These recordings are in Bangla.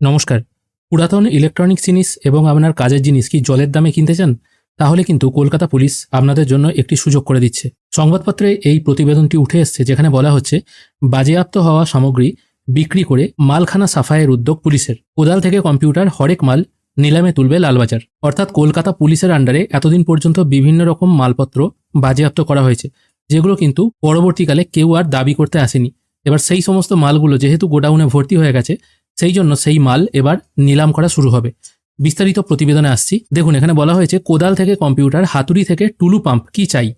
নমস্কার। পুরাতন ইলেকট্রনিক জিনিস এবং আপনার কাজের জিনিস কি জলের দামে কিনতে চান? তাহলে কিন্তু কলকাতা পুলিশ আপনাদের জন্য একটি সুযোগ করে দিচ্ছে। সংবাদপত্রে এই প্রতিবেদনটি উঠে এসছে যেখানে বলা হচ্ছে, বাজেয়াপ্ত হওয়া সামগ্রী বিক্রি করে মালখানা সাফাইয়ের উদ্যোগ পুলিশের। কোদাল থেকে কম্পিউটার, হরেক মাল নিলামে তুলবে লালবাজার। অর্থাৎ কলকাতা পুলিশের আন্ডারে এতদিন পর্যন্ত বিভিন্ন রকম মালপত্র বাজেয়াপ্ত করা হয়েছে, যেগুলো কিন্তু পরবর্তীকালে কেউ আর দাবি করতে আসেনি। এবার সেই সমস্ত মালগুলো যেহেতু গোডাউনে ভর্তি হয়ে গেছে সেই জন্য সেই মাল এবার নিলাম করা শুরু হবে। বিস্তারিত প্রতিবেদনে আসছি। দেখুন, এখানে বলা হয়েছে, কোদাল থেকে কম্পিউটার, হাতুড়ি থেকে টুলু পাম্প কি চাই?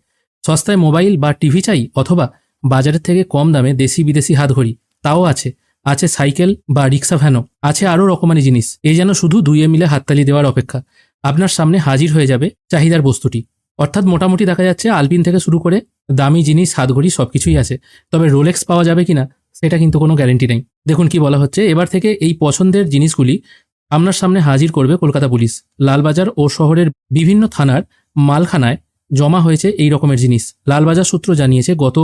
সস্তায় মোবাইল বা টিভি চাই? অথবা বাজারের থেকে কম দামে দেশি বিদেশি হাতঘড়ি? তাও আছে। আছে সাইকেল বা রিক্সা ভ্যানও। আছে আরও রকমারি জিনিস। এই যেন শুধু দুইয়ে মিলে হাততালি দেওয়ার অপেক্ষা। আপনার সামনে হাজির হয়ে যাবে চাহিদার বস্তুটি। অর্থাৎ মোটামুটি দেখা যাচ্ছে, আলপিন থেকে শুরু করে দামি জিনিস, হাতঘড়ি সবকিছুই আছে। তবে রোলেক্স পাওয়া যাবে কিনা সেটা কিন্তু কোনো গ্যারেন্টি নেই। দেখুন কি বলা হচ্ছে, এবার থেকে এই পছন্দের জিনিসগুলি আপনার সামনে হাজির করবে কলকাতা পুলিশ। লালবাজার ও শহরের বিভিন্ন থানার মালখানায় জমা হয়েছে এই রকমের জিনিস। লালবাজার সূত্র জানিয়েছে, গত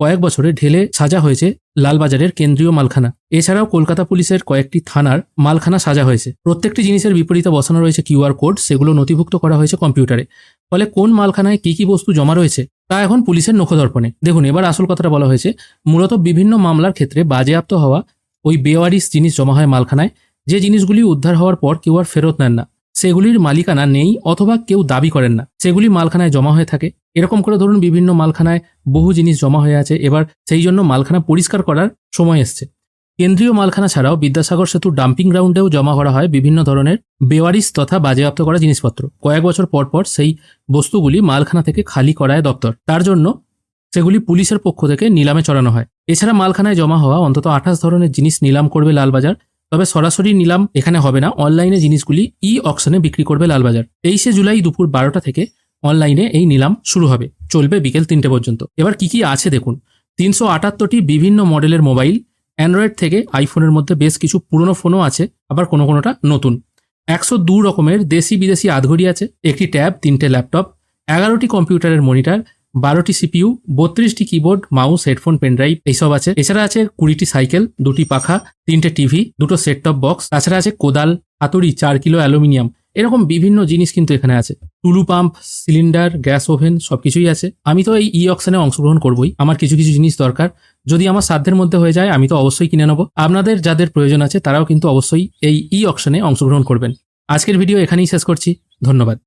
কয়েক বছরে ঢেলে সাজা হয়েছে লালবাজারের কেন্দ্রীয় মালখানা। এছাড়াও কলকাতা পুলিশের কয়েকটি থানার মালখানা সাজা হয়েছে। প্রত্যেকটি জিনিসের বিপরীতে বসানো রয়েছে কিউআর কোড, সেগুলো নথিভুক্ত করা হয়েছে কম্পিউটারে। ফলে কোন মালখানায় কি কি বস্তু জমা রয়েছে, তা এখন পুলিশের নখদর্পণে। দেখুন, এবার আসল কথাটা বলা হয়েছে, মূলত বিভিন্ন মামলার ক্ষেত্রে বাজেয়াপ্ত হওয়া ওই বেওয়ারিস জিনিস জমা হয় মালখানায়, যে জিনিসগুলি উদ্ধার হওয়ার পর কেউ আর ফেরত নেন না। সেগুলির মালিকানা নেই অথবা কেউ দাবি করেন না। সেগুলি মালখানায় জমা হয়ে থাকে। এরকম করে ধরুন বিভিন্ন মালখানায় বহু জিনিস জমা হয়ে আছে, এবার সেই জন্য মালখানা পরিষ্কার করার সময় এসছে। কেন্দ্রীয় মালখানা ছাড়াও বিদ্যাসাগর সেতু ডাম্পিং গ্রাউন্ডেও জমা করা হয় বিভিন্ন ধরনের বেওয়ারিস তথা বাজেয়াপ্ত করা জিনিসপত্র। কয়েক বছর পর পর সেই বস্তুগুলি মালখানা থেকে খালি করায় দপ্তর। তার জন্য সেগুলি পুলিশের পক্ষ থেকে নিলামে চড়ানো হয়। এছাড়া মালখানায় জমা হওয়া অন্তত আঠাশ ধরনের জিনিস নিলাম করবে লালবাজার। তবে সরাসরি নিলাম এখানে হবে না। অনলাইনে জিনিসগুলি ই অকশনে বিক্রি করবে লালবাজার। তেইশে জুলাই দুপুর বারোটা থেকে অনলাইনে এই নিলাম শুরু হবে। চলবে বিকেল তিনটে পর্যন্ত। এবার কি কি আছে দেখুন। তিনশো আটাত্তরটি বিভিন্ন মডেলের মোবাইল, অ্যান্ড্রয়েড থেকে আইফোনের মধ্যে বেশ কিছু পুরনো ফোনও আছে, আবার কোনো কোনোটা নতুন। একশো দু রকমের দেশি বিদেশি আধঘড়ি আছে, একটি ট্যাব, তিনটে ল্যাপটপ, এগারোটি কম্পিউটারের মনিটর বারোটি সিপিইউ, বত্রিশটি কিবোর্ড, মাউস, হেডফোন, পেনড্রাইভ এইসব আছে। এছাড়া আছে কুড়িটি সাইকেল, দুটি পাখা, তিনটে টিভি, দুটো সেট টপ বক্স। তাছাড়া আছে কোদাল, হাতুড়ি, চার কিলো অ্যালুমিনিয়াম। এরকম বিভিন্ন জিনিস কিন্তু এখানে আছে। Tullu pump, cylinder, gas oven, সবকিছুই আছে। আমি তো এই ই অকশনে অংশগ্রহণ করবই। আমার কিছু কিছু জিনিস দরকার। যদি আমার সাধ্যের মধ্যে হয়ে যায়, আমি তো অবশ্যই কিনে নেব। আপনাদের যাদের প্রয়োজন আছে, তারাও কিন্তু অবশ্যই এই ই অকশনে অংশগ্রহণ করবেন। আজকের ভিডিও এখানেই শেষ করছি। ধন্যবাদ।